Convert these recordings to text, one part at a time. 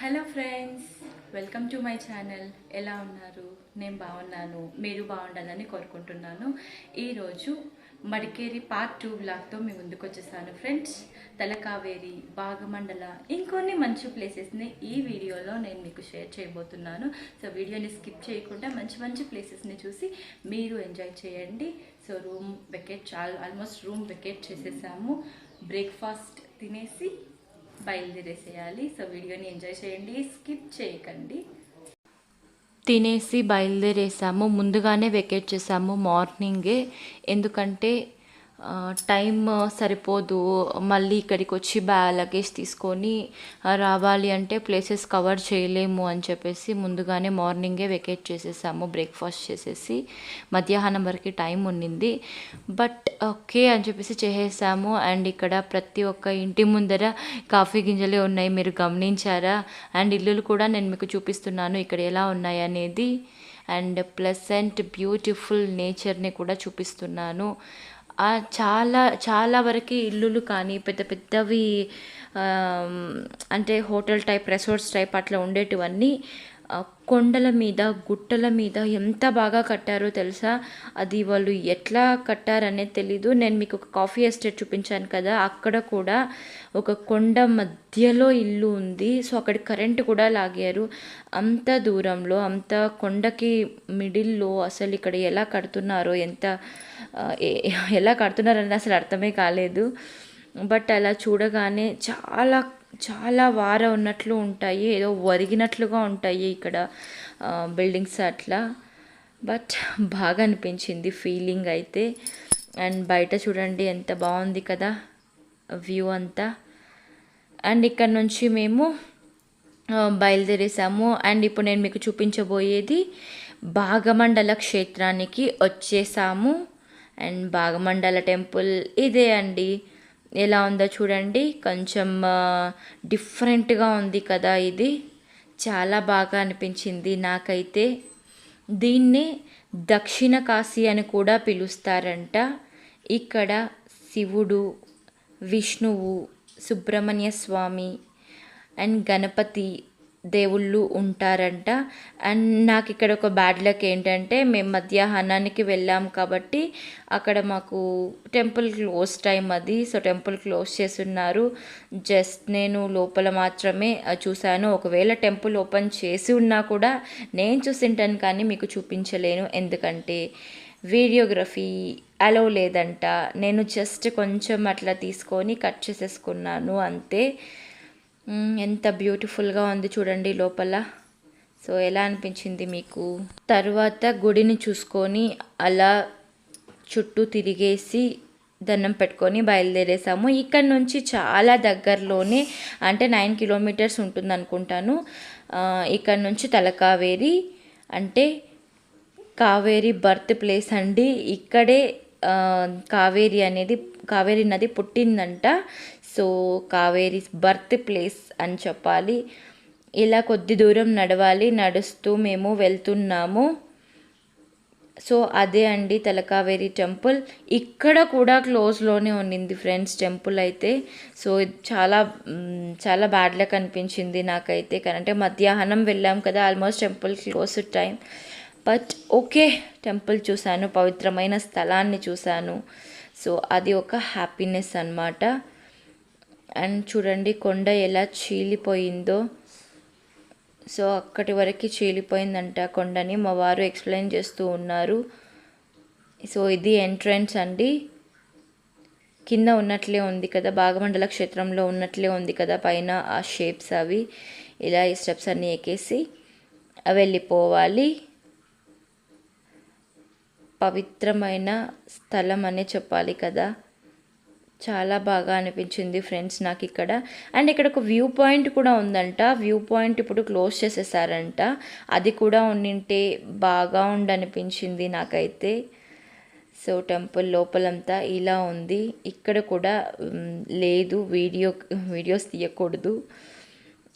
Hello friends welcome to my channel ఎలా ఉన్నారు? నేను బాగున్నాను. మీరు బాగుండాలని కోరుకుంటున్నాను. ఈరోజు మడికేరి పార్ట్ టూ బ్లాగ్తో మీ ముందుకు వచ్చేసాను ఫ్రెండ్స్ తలకావేరి భాగమండల ఇంకొన్ని మంచి ప్లేసెస్ని ఈ వీడియోలో నేను మీకు షేర్ చేయబోతున్నాను. సో వీడియోని స్కిప్ చేయకుండా మంచి మంచి ప్లేసెస్ని చూసి మీరు ఎంజాయ్ చేయండి. సో రూమ్ వెకేట్ చాలా ఆల్మోస్ట్ రూమ్ వెకేట్ చేసేసాము. బ్రేక్ఫాస్ట్ తినేసి బయలుదేరేసేయాలి. సో వీడియోని ఎంజాయ్ చేయండి స్కిప్ చేయకండి. తినేసి బయలుదేరేసాము ముందుగానే వెకేట్ చేసాము మార్నింగే. ఎందుకంటే టైం సరిపోదు. మళ్ళీ ఇక్కడికి వచ్చి బ్యా లగేజ్ తీసుకొని రావాలి అంటే ప్లేసెస్ కవర్ చేయలేము అని చెప్పేసి ముందుగానే మార్నింగే వెకేట్ చేసేసాము. బ్రేక్ఫాస్ట్ చేసేసి మధ్యాహ్నం వరకు టైం ఉండింది బట్ ఓకే అని చెప్పేసి చేసేసాము. అండ్ ఇక్కడ ప్రతి ఒక్క ఇంటి ముందర కాఫీ గింజలే ఉన్నాయి. మీరు గమనించారా? అండ్ ఇల్లులు కూడా నేను మీకు చూపిస్తున్నాను. ఇక్కడ ఎలా ఉన్నాయి అనేది. అండ్ ప్లసెంట్ బ్యూటిఫుల్ నేచర్ని కూడా చూపిస్తున్నాను. చాలా చాలా వరకు ఇల్లులు కానీ పెద్ద పెద్దవి అంటే హోటల్ టైప్ రెసార్ట్స్ టైప్ అట్లా ఉండేటివన్నీ కొండల మీద గుట్టల మీద ఎంత బాగా కట్టారో తెలుసా? అది వాళ్ళు ఎట్లా కట్టారనేది తెలీదు. నేను మీకు ఒక కాఫీ ఎస్టేట్ చూపించాను కదా అక్కడ కూడా ఒక కొండ మధ్యలో ఇల్లు ఉంది. సో అక్కడ కరెంట్ కూడా లాగారు. అంత దూరంలో అంత కొండకి మిడిల్లో అసలు ఇక్కడ ఎలా కడుతున్నారో ఎంత ఎలా కడుతున్నారని అసలు అర్థమే కాలేదు. బట్ అలా చూడగానే చాలా చాలా వార ఉన్నట్లు ఉంటాయి. ఏదో ఒరిగినట్లుగా ఉంటాయి ఇక్కడ బిల్డింగ్స్ అట్లా. బట్ బాగా అనిపించింది ఫీలింగ్ అయితే. అండ్ బయట చూడండి ఎంత బాగుంది కదా వ్యూ అంతా. అండ్ ఇక్కడ నుంచి మేము బయలుదేరేసాము. అండ్ ఇప్పుడు నేను మీకు చూపించబోయేది భాగమండల క్షేత్రానికి వచ్చేసాము. అండ్ భాగమండల టెంపుల్ ఇదే అండి. ఎలా ఉందో చూడండి. కొంచెం డిఫరెంట్గా ఉంది కదా ఇది. చాలా బాగా అనిపించింది నాకైతే. దీన్ని దక్షిణ కాశీ అని కూడా పిలుస్తారంట. ఇక్కడ శివుడు విష్ణువు సుబ్రహ్మణ్య స్వామి అండ్ గణపతి దేవుళ్ళు ఉంటారంట. అండ్ నాకు ఇక్కడ ఒక బ్యాడ్ లక్ ఏంటంటే మేము మధ్యాహ్నానికి వెళ్ళాం కాబట్టి అక్కడ మాకు టెంపుల్ క్లోజ్ టైం అది. సో టెంపుల్ క్లోజ్ చేస్తున్నారు. జస్ట్ నేను లోపల మాత్రమే చూశాను. ఒకవేళ టెంపుల్ ఓపెన్ చేసి ఉన్నా కూడా నేను చూసింటాను కానీ మీకు చూపించలేను. ఎందుకంటే వీడియోగ్రఫీ అలో లేదంట. నేను జస్ట్ కొంచెం అట్లా తీసుకొని కట్ చేసేసుకున్నాను అంతే. ఎంత బ్యూటిఫుల్గా ఉంది చూడండి లోపల. సో ఎలా అనిపించింది మీకు? తర్వాత గుడిని చూసుకొని అలా చుట్టూ తిరిగేసి దండం పెట్టుకొని బయలుదేరేసాము. ఇక్కడ నుంచి చాలా దగ్గరలోనే అంటే నైన్ కిలోమీటర్స్ ఉంటుంది అనుకుంటాను. ఇక్కడ నుంచి తలకావేరి అంటే కావేరి బర్త్ ప్లేస్ అండి. ఇక్కడే కావేరి అనేది కావేరి నది పుట్టిందంట. సో కావేరి బర్త్ ప్లేస్ అని చెప్పాలి. ఇలా కొద్ది దూరం నడవాలి నడుస్తూ మేము వెళ్తున్నాము. సో అదే అండి తలకావేరి టెంపుల్. ఇక్కడ కూడా క్లోజ్లోనే ఉండింది ఫ్రెండ్స్ టెంపుల్ అయితే. సో చాలా చాలా బ్యాడ్ కనిపించింది అనిపించింది నాకైతే. కానీ మధ్యాహ్నం వెళ్ళాం కదా almost temple close time. But okay temple చూశాను పవిత్రమైన స్థలాన్ని చూశాను. సో అది ఒక హ్యాపీనెస్ అన్నమాట. అండ్ చూడండి కొండ ఎలా చీలిపోయిందో. సో అక్కడి వరకు చీలిపోయిందంట కొండని. మా వారు ఎక్స్ప్లెయిన్ చేస్తూ ఉన్నారు. సో ఇది ఎంట్రన్స్ అండి. కింద ఉన్నట్లే ఉంది కదా భాగమండల క్షేత్రంలో ఉన్నట్లే ఉంది కదా పైన ఆ షేప్స్ అవి. ఇలా ఈ స్టెప్స్ అన్నీ ఎక్కేసి వెళ్ళిపోవాలి. పవిత్రమైన స్థలం అనే చెప్పాలి కదా. చాలా బాగా అనిపించింది ఫ్రెండ్స్ నాకు ఇక్కడ. అండ్ ఇక్కడ ఒక వ్యూ పాయింట్ కూడా ఉందంట. వ్యూ పాయింట్ ఇప్పుడు క్లోజ్ చేసేసారంట. అది కూడా ఉండింటే బాగా ఉండనిపించింది నాకైతే. సో టెంపుల్ లోపలంతా ఇలా ఉంది. ఇక్కడ కూడా లేదు. వీడియో వీడియోస్ తీయకూడదు.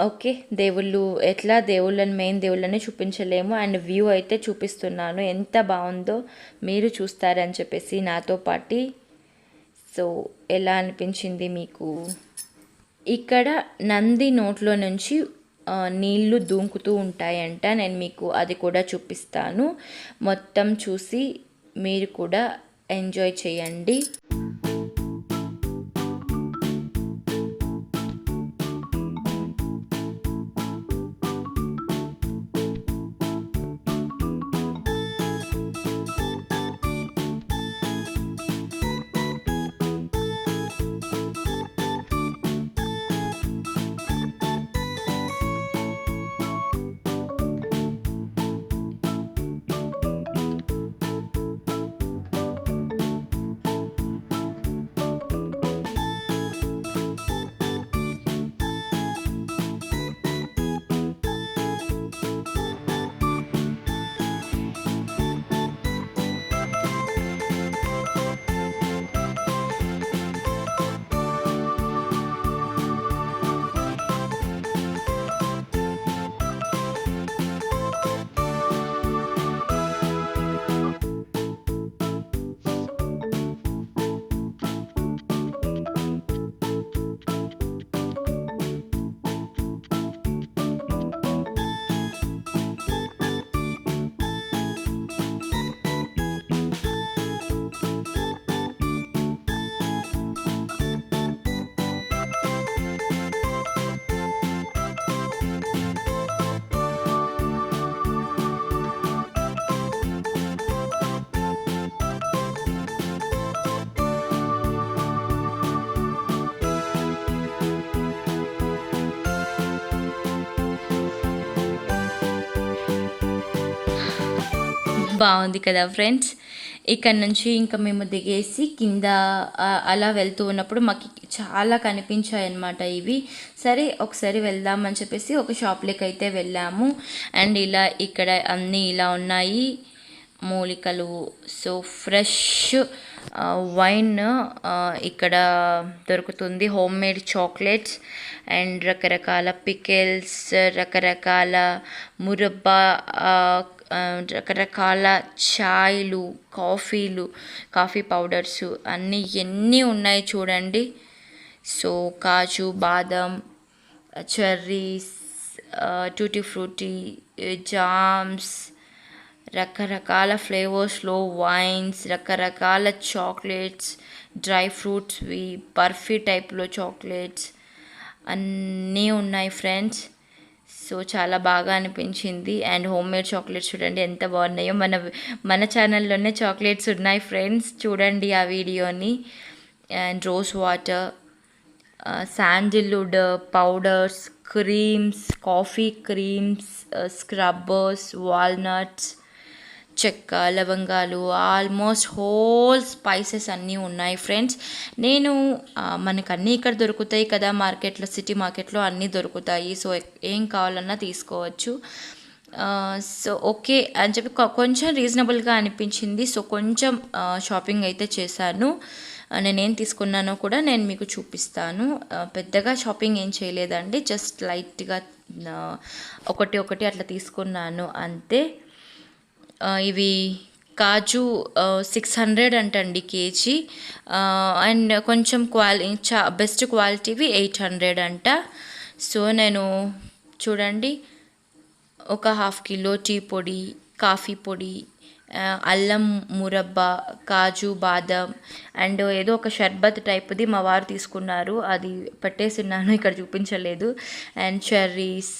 ఓకే. దేవుళ్ళు ఎట్లా దేవుళ్ళని మెయిన్ దేవుళ్ళని చూపించలేము. అండ్ వ్యూ అయితే చూపిస్తున్నాను. ఎంత బాగుందో మీరు చూస్తారని చెప్పేసి నాతో పాటు సో ఎలా అనిపించింది మీకు? ఇక్కడ నంది నోట్లో నుంచి నీళ్ళు దూకుతూ ఉంటాయంట. నేను మీకు అది కూడా చూపిస్తాను. మొత్తం చూసి మీరు కూడా ఎంజాయ్ చేయండి. బాగుంది కదా ఫ్రెండ్స్? ఇక్కడ నుంచి ఇంకా మేము దిగేసి కింద అలా వెళ్తూ ఉన్నప్పుడు మాకు చాలా కనిపించాయి అన్నమాట ఇవి. సరే ఒకసారి వెళ్దామని చెప్పేసి ఒక షాప్లోకి అయితే వెళ్ళాము. అండ్ ఇలా ఇక్కడ అన్నీ ఇలా ఉన్నాయి. మూలికలు సో ఫ్రెష్ వైన్ ఇక్కడ దొరుకుతుంది. హోమ్ మేడ్ చాక్లెట్స్ అండ్ రకరకాల పికెల్స్ రకరకాల మురబ్బా రకరకాల ఛాయ్లు కాఫీలు కాఫీ పౌడర్స్ అన్నీ ఎన్ని ఉన్నాయి చూడండి. సో కాజు బాదం చెర్రీస్ టూటీ ఫ్రూటీ జామ్స్ రకరకాల ఫ్లేవర్స్లో వైన్స్ రకరకాల చాక్లెట్స్ డ్రై ఫ్రూట్స్వి బర్ఫీ టైప్లో చాక్లెట్స్ అన్నీ ఉన్నాయి ఫ్రెండ్స్. సో చాలా బాగా అనిపించింది. అండ్ హోమ్ మేడ్ చాక్లెట్స్ చూడండి ఎంత బాగున్నాయో. మన మన ఛానల్లోనే చాక్లెట్స్ ఉన్నాయి ఫ్రెండ్స్. చూడండి ఆ వీడియోని. And rose water sandalwood powders creams coffee creams scrubbers walnuts చెక్క లవంగాలు ఆల్మోస్ట్ హోల్ స్పైసెస్ అన్నీ ఉన్నాయి ఫ్రెండ్స్ నేను మనకు అన్నీ ఇక్కడ దొరుకుతాయి కదా మార్కెట్లో సిటీ మార్కెట్లో అన్నీ దొరుకుతాయి. సో ఏం కావాలన్నా తీసుకోవచ్చు. సో ఓకే అని చెప్పి కొంచెం రీజనబుల్గా అనిపించింది. సో కొంచెం షాపింగ్ అయితే చేశాను. నేనేం తీసుకున్నానో కూడా నేను మీకు చూపిస్తాను. పెద్దగా షాపింగ్ ఏం చేయలేదండి. జస్ట్ లైట్గా ఒకటి ఒకటి అట్లా తీసుకున్నాను. అంతే. ఇవి కాజు సిక్స్ హండ్రెడ్ అంటండి కేజీ. అండ్ కొంచెం క్వాలి చా బెస్ట్ క్వాలిటీవి ఎయిట్ హండ్రెడ్ అంట. సో నేను చూడండి ఒక హాఫ్ కిలో టీ పొడి కాఫీ పొడి అల్లం మురబ్బా కాజు బాదం అండ్ ఏదో ఒక షర్బత్ టైప్ది మా వారు తీసుకున్నారు. అది పెట్టేసిన్నాను ఇక్కడ చూపించలేదు. అండ్ చెర్రీస్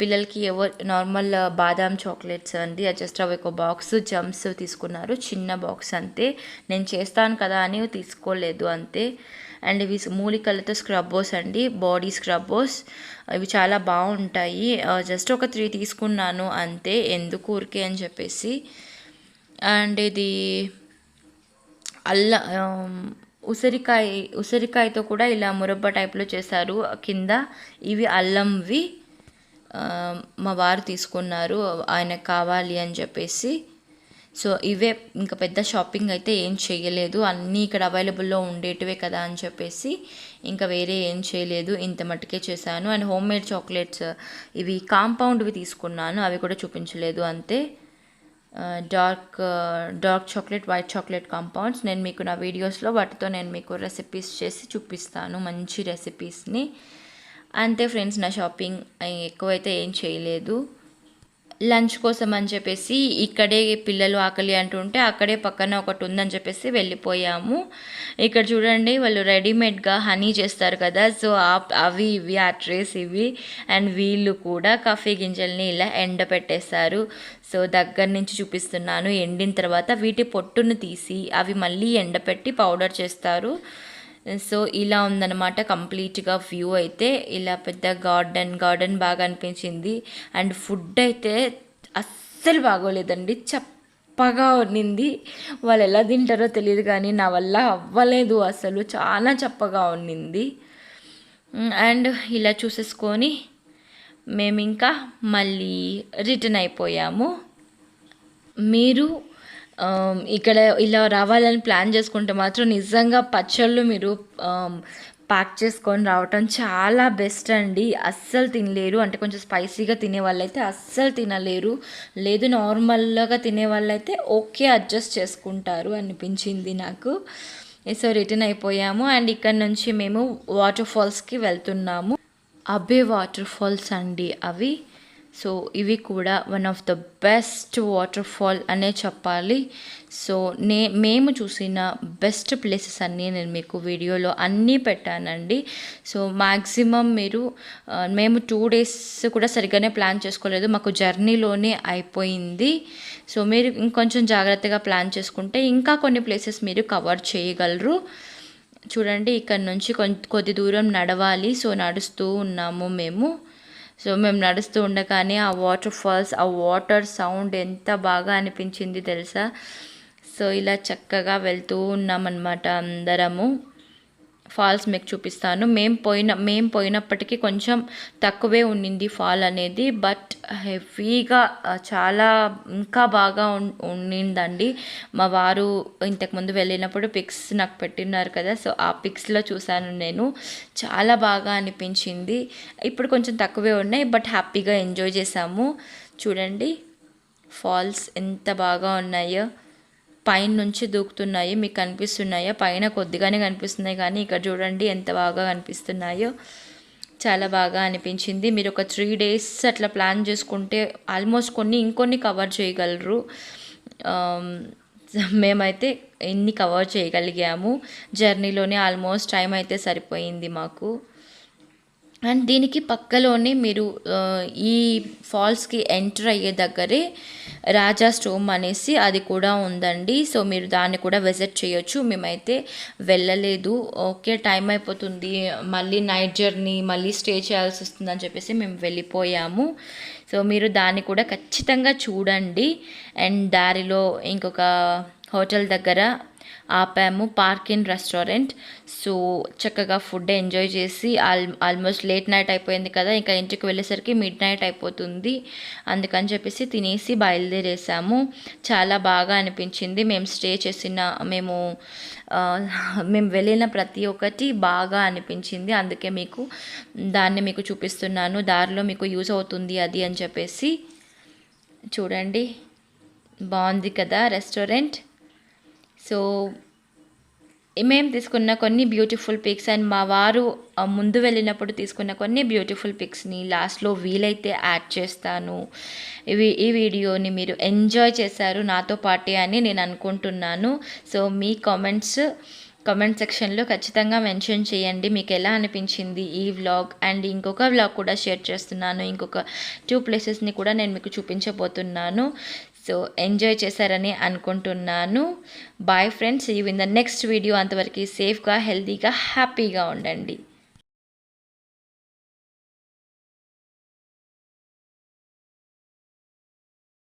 పిల్లలకి ఎవరు నార్మల్ బాదాం చాక్లెట్స్ అండి అది జస్ట్ అవి ఒక బాక్స్ జమ్స్ తీసుకున్నారు. చిన్న బాక్స్ అంతే. నేను చేస్తాను కదా అని తీసుకోలేదు అంతే. అండ్ ఇవి మూలికలతో స్క్రబ్బోస్ అండి బాడీ స్క్రబ్బోస్ ఇవి చాలా బాగుంటాయి. జస్ట్ ఒక త్రీ తీసుకున్నాను అంతే. ఎందుకు ఊరికే అని చెప్పేసి. అండ్ ఇది అల్ల ఉసిరికాయ ఉసిరికాయతో కూడా ఇలా మురబ్బ టైప్లో చేశారు. కింద ఇవి అల్లంవి మా వారు తీసుకున్నారు ఆయనకు కావాలి అని చెప్పేసి. సో ఇవే ఇంకా పెద్ద షాపింగ్ అయితే ఏం చేయలేదు అన్నీ ఇక్కడ అవైలబుల్లో ఉండేటివే కదా అని చెప్పేసి ఇంకా వేరే ఏం చేయలేదు ఇంత మట్టుకే చేశాను. అండ్ హోమ్ మేడ్ చాక్లెట్స్ ఇవి కాంపౌండ్వి తీసుకున్నాను. అవి కూడా చూపించలేదు అంతే. Dark dark chocolate white chocolate compounds. నేను మీకు నా వీడియోస్లో వాటితో నేను మీకు రెసిపీస్ చేసి చూపిస్తాను. మంచి రెసిపీస్ని. అంతే ఫ్రెండ్స్ నా షాపింగ్ ఎక్కువైతే ఏం చేయలేదు. లంచ్ కోసం అని చెప్పేసి ఇక్కడే పిల్లలు ఆకలి అంటుంటే అక్కడే పక్కన ఒకటి ఉందని చెప్పేసి వెళ్ళిపోయాము. ఇక్కడ చూడండి వాళ్ళు రెడీమేడ్గా హనీ చేస్తారు కదా సో అవి ఇవి ఆ ట్రేస్ ఇవి అండ్ వీళ్ళు కూడా కాఫీ గింజల్ని ఇలా ఎండ పెట్టేస్తారు సో దగ్గర నుంచి చూపిస్తున్నాను ఎండిన తర్వాత వీటి పొట్టును తీసి అవి మళ్ళీ ఎండపెట్టి పౌడర్ చేస్తారు. సో ఇలా ఉందన్నమాట కంప్లీట్గా వ్యూ అయితే. ఇలా పెద్ద గార్డెన్ గార్డెన్ బాగా అనిపించింది. అండ్ ఫుడ్ అయితే అస్సలు బాగోలేదండి. చప్పగా ఉన్నింది. వాళ్ళు ఎలా తింటారో తెలియదు కానీ నా వల్ల అవ్వలేదు అసలు. చాలా చప్పగా ఉన్నింది. అండ్ ఇలా చూసేసుకొని మేము ఇంకా మళ్ళీ రిటర్న్ అయిపోయాము. మీరు ఇక్కడ ఇలా రావాలని ప్లాన్ చేసుకుంటే మాత్రం నిజంగా పచ్చళ్ళు మీరు ప్యాక్ చేసుకొని రావటం చాలా బెస్ట్ అండి. అస్సలు తినలేరు. అంటే కొంచెం స్పైసీగా తినే వాళ్ళైతే అస్సలు తినలేరు. లేదు నార్మల్గా తినే వాళ్ళైతే ఓకే అడ్జస్ట్ చేసుకుంటారు అనిపించింది నాకు. సో రిటర్న్ అయిపోయాము. అండ్ ఇక్కడ నుంచి మేము వాటర్ ఫాల్స్కి వెళ్తున్నాము. అబ్బే వాటర్ ఫాల్స్ అండి అవి. సో ఇవి కూడా one of the best waterfall అనే చెప్పాలి. సో నే మేము చూసిన బెస్ట్ ప్లేసెస్ అన్నీ నేను మీకు వీడియోలో అన్నీ పెట్టానండి. సో మ్యాక్సిమం మీరు మేము టూ డేస్ కూడా సరిగ్గానే ప్లాన్ చేసుకోలేదు. మాకు జర్నీలోనే అయిపోయింది. సో మీరు ఇంకొంచెం జాగ్రత్తగా ప్లాన్ చేసుకుంటే ఇంకా కొన్ని ప్లేసెస్ మీరు కవర్ చేయగలరు. చూడండి ఇక్కడ నుంచి కొద్ది దూరం నడవాలి. సో నడుస్తూ ఉన్నాము మేము. సో మేము నడుస్తూ ఉండగానే ఆ వాటర్ ఫాల్స్ ఆ వాటర్ సౌండ్ ఎంత బాగా అనిపించింది తెలుసా? సో ఇలా చక్కగా వెళ్తూ ఉన్నామన్నమాట అందరము. ఫాల్స్ మీకు చూపిస్తాను. మేము పోయిన మేము పోయినప్పటికీ కొంచెం తక్కువే ఉండింది ఫాల్ అనేది. బట్ హెవీగా చాలా ఇంకా బాగా ఉండిందండి మా వారు ఇంతకుముందు వెళ్ళినప్పుడు పిక్స్ నాకు పెట్టినారు కదా సో ఆ పిక్స్లో చూశాను నేను. చాలా బాగా అనిపించింది. ఇప్పుడు కొంచెం తక్కువే ఉన్నాయి బట్ హ్యాపీగా ఎంజాయ్ చేశాము. చూడండి ఫాల్స్ ఎంత బాగా ఉన్నాయో. పైన నుంచి దూకుతున్నాయి మీకు కనిపిస్తున్నాయో? పైన కొద్దిగానే కనిపిస్తున్నాయి కానీ ఇక్కడ చూడండి ఎంత బాగా కనిపిస్తున్నాయో. చాలా బాగా అనిపించింది. మీరు ఒక త్రీ డేస్ అట్లా ప్లాన్ చేసుకుంటే ఆల్మోస్ట్ కొన్ని ఇంకొన్ని కవర్ చేయగలరు. మేమైతే ఇన్ని కవర్ చేయగలిగాము? జర్నీలోనే ఆల్మోస్ట్ టైం అయితే సరిపోయింది మాకు. అండ్ దీనికి పక్కలోనే మీరు ఈ ఫాల్స్కి ఎంటర్ అయ్యే దగ్గరే రాజా స్టోమ్ అనేసి అది కూడా ఉందండి. సో మీరు దాన్ని కూడా విజిట్ చేయొచ్చు. మేమైతే వెళ్ళలేదు. ఓకే టైం అయిపోతుంది. మళ్ళీ నైట్ జర్నీ మళ్ళీ స్టే చేయాల్సి వస్తుందని చెప్పేసి మేము వెళ్ళిపోయాము. సో మీరు దాన్ని కూడా ఖచ్చితంగా చూడండి. అండ్ దారిలో ఇంకొక హోటల్ దగ్గర ఆపాము పార్క్ ఇన్ రెస్టారెంట్ సో చక్కగా ఫుడ్ ఎంజాయ్ చేసి ఆల్ ఆల్మోస్ట్ లేట్ నైట్ అయిపోయింది కదా ఇంకా ఇంటికి వెళ్ళేసరికి మిడ్ నైట్ అయిపోతుంది. అందుకని చెప్పేసి తినేసి బయలుదేరేసాము. చాలా బాగా అనిపించింది. మేము స్టే చేసిన మేము మేము వెళ్ళిన ప్రతి ఒక్కటి బాగా అనిపించింది. అందుకే మీకు దాన్ని మీకు చూపిస్తున్నాను. దారిలో మీకు యూస్ అవుతుంది అది అని చెప్పేసి. చూడండి. బాగుంది కదా రెస్టారెంట్ సో మేము తీసుకున్న కొన్ని బ్యూటిఫుల్ పిక్స్ అండ్ మా వారు ముందు వెళ్ళినప్పుడు తీసుకున్న కొన్ని బ్యూటిఫుల్ పిక్స్ని లాస్ట్లో వీలైతే యాడ్ చేస్తాను. ఇవి ఈ వీడియోని మీరు ఎంజాయ్ చేశారు నాతో పాటే అని నేను అనుకుంటున్నాను. సో మీ కామెంట్స్ కామెంట్ సెక్షన్లో ఖచ్చితంగా మెన్షన్ చేయండి. మీకు ఎలా అనిపించింది ఈ వ్లాగ్ అండ్ ఇంకొక వ్లాగ్ కూడా షేర్ చేస్తున్నాను. ఇంకొక టూ ప్లేసెస్ని కూడా నేను మీకు చూపించబోతున్నాను. సో ఎంజాయ్ చేశారని అనుకుంటున్నాను. Bye friends you in the next video అంతవరకు సేఫ్గా హెల్తీగా హ్యాపీగా ఉండండి.